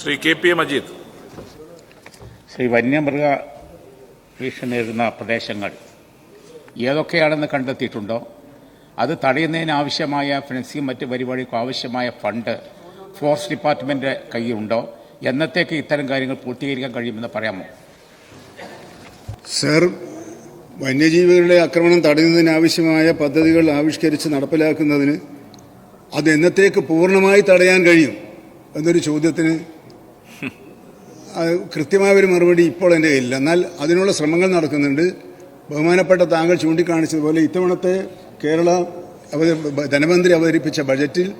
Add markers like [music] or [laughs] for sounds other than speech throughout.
Shri K P A Majeed. Shri വന്യമൃഗ ഭീഷണി നേരിടുന്ന പ്രദേശങ്ങൾ ഏതൊക്കെയാണെന്ന് കണ്ടെത്തിയിട്ടുണ്ടോ? അത് തടയുന്നതിനാവശ്യമായ ആവശ്യമായ ഫിനൻസിങ് മറ്റ് പരിപാടികൾക്കും ആവശ്യമായ ഫണ്ട് ഫോറസ്റ്റ് ഡിപ്പാർട്ട്മെന്റ് കയ്യിലുണ്ടോ? എന്നത്തേക്ക് ഇത്തരം കാര്യങ്ങൾ പൂർത്തീകരിക്കാൻ കഴിയുമെന്ന് പറയാമോ? സർ വന്യജീവികളുടെ ആക്രമണം തടയുന്നതിനാവശ്യമായ പദ്ധതികൾ ആവിഷ്കരിച്ച് നടപ്പിലാക്കുന്നതിന് അത് എന്നത്തേക്ക് പൂർണമായി തടയാൻ കഴിയും എന്നൊരു ചോദ്യത്തിന് കൃത്യമായ ഒരു മറുപടി ഇപ്പോൾ എന്റെ കയ്യിലില്ല. എന്നാൽ അതിനുള്ള ശ്രമങ്ങൾ നടക്കുന്നുണ്ട്. ബഹുമാനപ്പെട്ട താങ്കൾ ചൂണ്ടിക്കാണിച്ചതുപോലെ ഇത്തവണത്തെ കേരള ധനമന്ത്രി അവതരിപ്പിച്ച ബജറ്റിൽ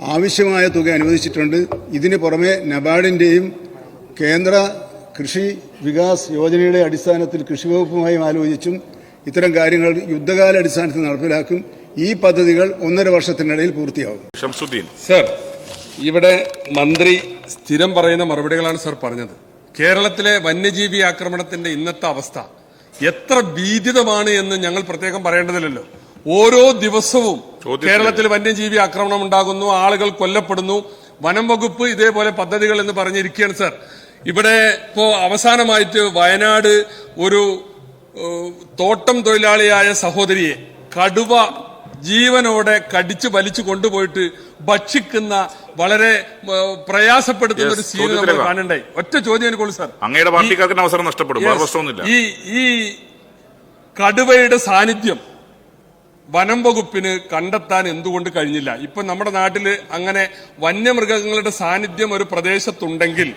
ആവശ്യമായ തുക അനുവദിച്ചിട്ടുണ്ട്. ഇതിന് പുറമെ നബാർഡിന്റെയും കേന്ദ്ര കൃഷി വികാസ് യോജനയുടെ അടിസ്ഥാനത്തിൽ കൃഷി വകുപ്പുമായും ആലോചിച്ചും ഇത്തരം കാര്യങ്ങൾ യുദ്ധകാല അടിസ്ഥാനത്തിൽ നടപ്പിലാക്കും. ഈ പദ്ധതികൾ ഒന്നര വർഷത്തിനിടയിൽ പൂർത്തിയാകും. ഷംസുദ്ദീൻ. സർ ഇവിടെ മന്ത്രി സ്ഥിരം പറയുന്ന മറുപടികളാണ് സർ പറഞ്ഞത്. കേരളത്തിലെ വന്യജീവി ആക്രമണത്തിന്റെ ഇന്നത്തെ അവസ്ഥ എത്ര ഭീതിതമാണ് എന്ന് ഞങ്ങൾ പ്രത്യേകം പറയേണ്ടതില്ലല്ലോ. ഓരോ ദിവസവും കേരളത്തിൽ വന്യജീവി ആക്രമണം ഉണ്ടാകുന്നു ആളുകൾ കൊല്ലപ്പെടുന്നു. വനം വകുപ്പ് ഇതേപോലെ പദ്ധതികൾ എന്ന് പറഞ്ഞിരിക്കുകയാണ് സർ. ഇവിടെ ഇപ്പോ അവസാനമായിട്ട് വയനാട് ഒരു തോട്ടം തൊഴിലാളിയായ സഹോദരിയെ കടുവ ജീവനോടെ കടിച്ചു വലിച്ചു കൊണ്ടുപോയിട്ട് ഭക്ഷിക്കുന്ന വളരെ പ്രയാസപ്പെടുത്തുന്ന ഒരു സീൻ നമ്മൾ കാണണ്ടായി ഒറ്റ ചോദ്യം എനിക്കുള്ളൂ സാർ. അങ്ങയുടെ പാർട്ടിക്കാർക്ക് അവസരം നഷ്ടപ്പെടും. ഈ ഈ കടുവയുടെ സാന്നിധ്യം വനം വകുപ്പിന് കണ്ടെത്താൻ എന്തുകൊണ്ട് കഴിഞ്ഞില്ല? ഇപ്പൊ നമ്മുടെ നാട്ടിൽ അങ്ങനെ വന്യമൃഗങ്ങളുടെ സാന്നിധ്യം ഒരു പ്രദേശത്തുണ്ടെങ്കിൽ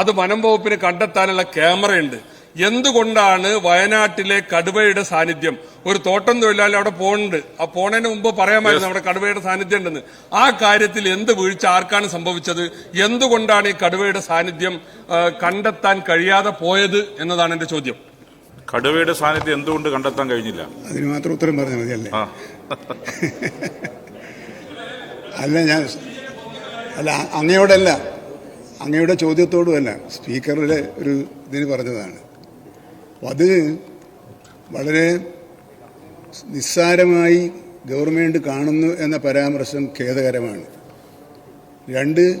അത് വനം വകുപ്പിന് കണ്ടെത്താനുള്ള ക്യാമറയുണ്ട്. എന്തുകൊണ്ടാണ് വയനാട്ടിലെ കടുവയുടെ സാന്നിധ്യം? ഒരു തോട്ടം തൊഴിലാളി അവിടെ പോകുന്നുണ്ട് ആ പോണതിന് മുമ്പ് പറയാമായിരുന്നു അവിടെ കടുവയുടെ സാന്നിധ്യം ഉണ്ടെന്ന്. ആ കാര്യത്തിൽ എന്ത് വീഴ്ച ആർക്കാണ് സംഭവിച്ചത്? എന്തുകൊണ്ടാണ് ഈ കടുവയുടെ സാന്നിധ്യം കണ്ടെത്താൻ കഴിയാതെ പോയത് എന്നതാണ് എന്റെ ചോദ്യം. കടുവയുടെ സാന്നിധ്യം എന്തുകൊണ്ട് കണ്ടെത്താൻ കഴിഞ്ഞില്ല? അതിന് മാത്രം ഉത്തരം പറഞ്ഞാൽ മതിയല്ലേ [laughs] അല്ല? ഞാൻ അല്ല അങ്ങയോടല്ല. അങ്ങയുടെ ചോദ്യത്തോടുമല്ല. സ്പീക്കറുടെ ഒരു ഇതിന് പറഞ്ഞതാണ്. അത് വളരെ നിസ്സാരമായി ഗവൺമെന്റ് കാണുന്നു എന്ന പരാമർശം ഖേദകരമാണ്. രണ്ട്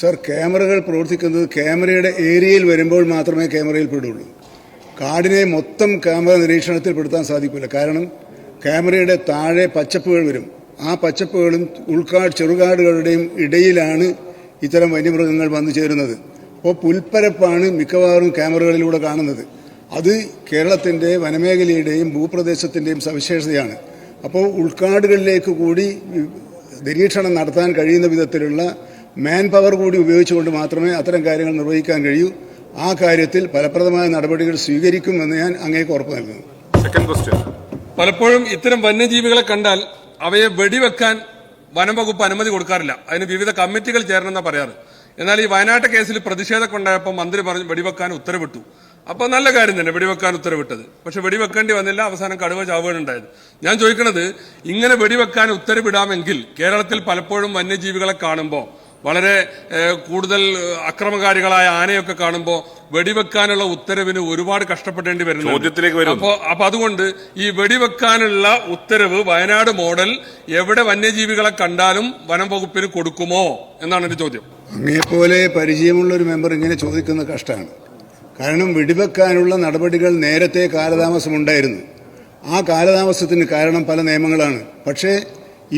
സർ ക്യാമറകൾ പ്രവർത്തിക്കുന്നത് ക്യാമറയുടെ ഏരിയയിൽ വരുമ്പോൾ മാത്രമേ ക്യാമറയിൽ പെടുള്ളൂ. കാടിനെ മൊത്തം ക്യാമറ നിരീക്ഷണത്തിൽ പെടുത്താൻ സാധിക്കില്ല. കാരണം ക്യാമറയുടെ താഴെ പച്ചപ്പുകൾ വരും. ആ പച്ചപ്പുകളും ഉൾക്കാട് ചെറുകാടുകളുടെയും ഇടയിലാണ് ഇത്തരം വന്യമൃഗങ്ങൾ വന്നു ചേരുന്നത്. അപ്പോൾ പുൽപ്പരപ്പാണ് മിക്കവാറും ക്യാമറകളിലൂടെ കാണുന്നത്. അത് കേരളത്തിന്റെ വനമേഖലയുടെയും ഭൂപ്രദേശത്തിന്റെയും സവിശേഷതയാണ്. അപ്പോൾ ഉൾക്കാടുകളിലേക്ക് കൂടി നിരീക്ഷണം നടത്താൻ കഴിയുന്ന വിധത്തിലുള്ള മാൻ പവർ കൂടി ഉപയോഗിച്ചുകൊണ്ട് മാത്രമേ അത്തരം കാര്യങ്ങൾ നിർവഹിക്കാൻ കഴിയൂ. ആ കാര്യത്തിൽ ഫലപ്രദമായ നടപടികൾ സ്വീകരിക്കുമെന്ന് ഞാൻ അങ്ങേക്ക് ഉറപ്പ് നൽകുന്നു. സെക്കൻഡ് ക്വസ്റ്റ്യൻ പലപ്പോഴും ഇത്തരം വന്യജീവികളെ കണ്ടാൽ അവയെ വെടിവെക്കാൻ വനം വകുപ്പ് അനുമതി കൊടുക്കാറില്ല. അതിന് വിവിധ കമ്മിറ്റികൾ ചേരണമെന്നാണ് പറയാറ്. എന്നാൽ ഈ വയനാട്ട് കേസിൽ പ്രതിഷേധമൊക്കെ ഉണ്ടായപ്പോൾ മന്ത്രി പറഞ്ഞു വെടിവെക്കാൻ ഉത്തരവിട്ടു. അപ്പോൾ നല്ല കാര്യം തന്നെ വെടിവെക്കാൻ ഉത്തരവിട്ടത്. പക്ഷെ വെടിവെക്കേണ്ടി വന്നില്ല അവസാനം കടുവ ചാവുകയുണ്ടായത് ഞാൻ ചോദിക്കുന്നത് ഇങ്ങനെ വെടിവെക്കാൻ ഉത്തരവിടാമെങ്കിൽ കേരളത്തിൽ പലപ്പോഴും വന്യജീവികളെ കാണുമ്പോൾ വളരെ കൂടുതൽ അക്രമകാരികളായ ആനയൊക്കെ കാണുമ്പോൾ വെടിവെക്കാനുള്ള ഉത്തരവിന് ഒരുപാട് കഷ്ടപ്പെടേണ്ടി വരുന്നു ചോദ്യത്തിലേക്ക് വരും അപ്പോ അപ്പൊ അതുകൊണ്ട് ഈ വെടിവെക്കാനുള്ള ഉത്തരവ് വയനാട് മോഡൽ എവിടെ വന്യജീവികളെ കണ്ടാലും വനം വകുപ്പിന് കൊടുക്കുമോ? എന്നാണ് എന്റെ ചോദ്യം. അങ്ങേപ്പോലെ പരിചയമുള്ള ഒരു മെമ്പർ ഇങ്ങനെ ചോദിക്കുന്നത് കഷ്ടമാണ്. കാരണം വെടിവെക്കാനുള്ള നടപടികൾ നേരത്തെ കാലതാമസമുണ്ടായിരുന്നു. ആ കാലതാമസത്തിന് കാരണം പല നിയമങ്ങളാണ്. പക്ഷേ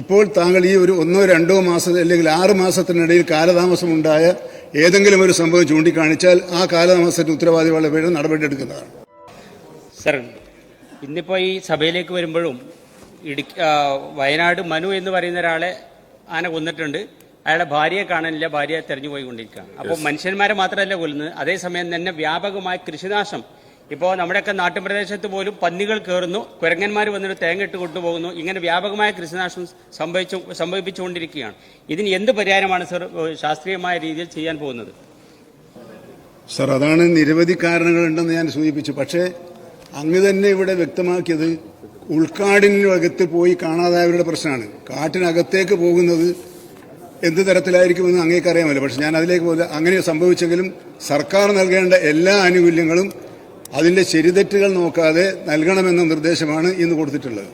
ഇപ്പോൾ താങ്കൾ ഈ ഒരു ഒന്നോ രണ്ടോ മാസം അല്ലെങ്കിൽ ആറ് മാസത്തിനിടയിൽ കാലതാമസമുണ്ടായ ഏതെങ്കിലും ഒരു സംഭവം ചൂണ്ടിക്കാണിച്ചാൽ ആ കാലതാമസത്തിന് ഉത്തരവാദികളുടെ പേര് നടപടിയെടുക്കുന്നതാണ് സർ ഇന്നിപ്പോൾ ഈ സഭയിലേക്ക് വരുമ്പോഴും ഇടുക്കി വയനാട് മനു എന്ന് പറയുന്ന ഒരാളെ ആന കൊന്നിട്ടുണ്ട്. അയാളുടെ ഭാര്യയെ കാണാനില്ല ഭാര്യയെ തെരഞ്ഞു പോയിക്കൊണ്ടിരിക്കുകയാണ്. അപ്പോൾ മനുഷ്യന്മാരെ മാത്രമല്ല കൊല്ലുന്നത്. അതേസമയം തന്നെ വ്യാപകമായ കൃഷിനാശം. ഇപ്പോൾ നമ്മുടെയൊക്കെ നാട്ടുപ്രദേശത്ത് പോലും പന്നികൾ കയറുന്നു കുരങ്ങന്മാർ വന്നിട്ട് തേങ്ങ ഇട്ട് കൊണ്ടുപോകുന്നു ഇങ്ങനെ വ്യാപകമായ കൃഷിനാശം സംഭവിച്ചു സംഭവിപ്പിച്ചുകൊണ്ടിരിക്കുകയാണ്. ഇതിന് എന്ത് പരിഹാരമാണ് സർ ശാസ്ത്രീയമായ രീതിയിൽ ചെയ്യാൻ പോകുന്നത്? സർ അതാണ് നിരവധി കാരണങ്ങളുണ്ടെന്ന് ഞാൻ സൂചിപ്പിച്ചു. പക്ഷേ അങ്ങ് തന്നെ ഇവിടെ വ്യക്തമാക്കിയത് ഉൾക്കാടിനകത്ത് പോയി കാണാതായവരുടെ പ്രശ്നമാണ്. കാട്ടിനകത്തേക്ക് പോകുന്നത് എന്ത് തരത്തിലായിരിക്കുമെന്ന് അങ്ങേക്കറിയാമല്ലോ. പക്ഷെ ഞാൻ അതിലേക്ക് പോലെ അങ്ങനെ സംഭവിച്ചെങ്കിലും സർക്കാർ നൽകേണ്ട എല്ലാ ആനുകൂല്യങ്ങളും അതിന്റെ ശരിതെറ്റുകൾ നോക്കാതെ നൽകണമെന്ന നിർദ്ദേശമാണ് ഇന്ന് കൊടുത്തിട്ടുള്ളത്.